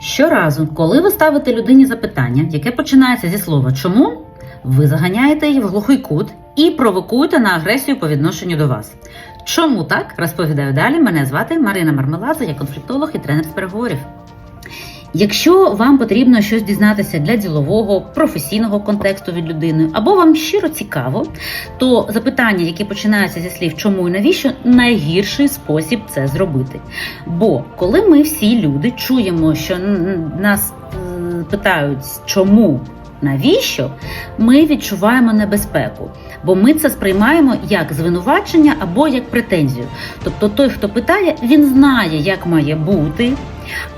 Щоразу, коли ви ставите людині запитання, яке починається зі слова чому, ви заганяєте її в глухий кут і провокуєте на агресію по відношенню до вас. Чому так? Розповідаю далі. Мене звати Марина Мармелаза, я конфліктолог і тренер з переговорів. Якщо вам потрібно щось дізнатися для ділового, професійного контексту від людини, або вам щиро цікаво, то запитання, які починаються зі слів чому і навіщо, найгірший спосіб це зробити. Бо коли ми всі люди чуємо, що нас е, питають чому. Навіщо ми відчуваємо небезпеку? Бо ми це сприймаємо як звинувачення або як претензію. Тобто той, хто питає, він знає, як має бути,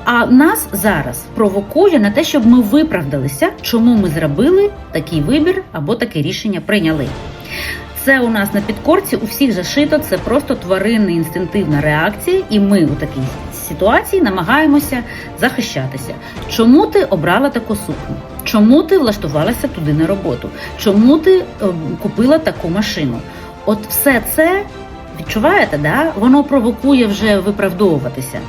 а нас зараз провокує на те, щоб ми виправдалися, чому ми зробили такий вибір або таке рішення прийняли. Це у нас на підкорці у всіх зашито, це просто тваринна інстинктивна реакція, і ми у такій ситуації намагаємося захищатися. Чому ти обрала таку сукню? Чому ти влаштувалася туди на роботу? Чому ти е, купила таку машину? От все це відчуваєте, да? воно провокує вже виправдовуватися.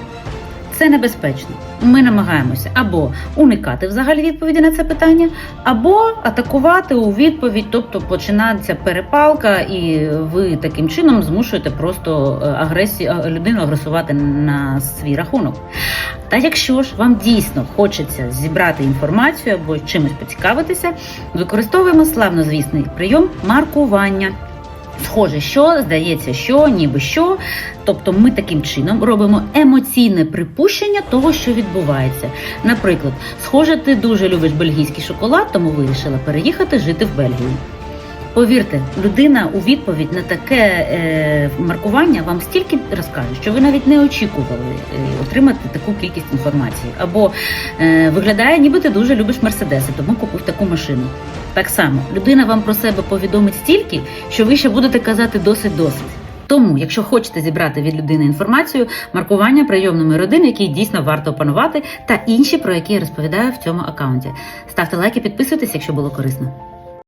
Це небезпечно. Ми намагаємося або уникати взагалі відповіді на це питання, або атакувати у відповідь, тобто починається перепалка, і ви таким чином змушуєте просто е, агресію е, людину агресувати на свій рахунок. Та якщо ж вам дійсно хочеться зібрати інформацію або чимось поцікавитися, використовуємо славнозвісний прийом маркування. Схоже, що здається, що ніби що. Тобто, ми таким чином робимо емоційне припущення того, що відбувається. Наприклад, схоже, ти дуже любиш бельгійський шоколад, тому вирішила переїхати жити в Бельгію. Повірте, людина у відповідь на таке е, маркування вам стільки розкаже, що ви навіть не очікували е, отримати таку кількість інформації. Або е, виглядає, ніби ти дуже любиш мерседеси, тому купив таку машину. Так само, людина вам про себе повідомить стільки, що ви ще будете казати досить-досить. Тому, якщо хочете зібрати від людини інформацію, маркування прийомними родин, які дійсно варто опанувати, та інші, про які я розповідаю в цьому аккаунті. Ставте лайки, підписуйтесь, якщо було корисно.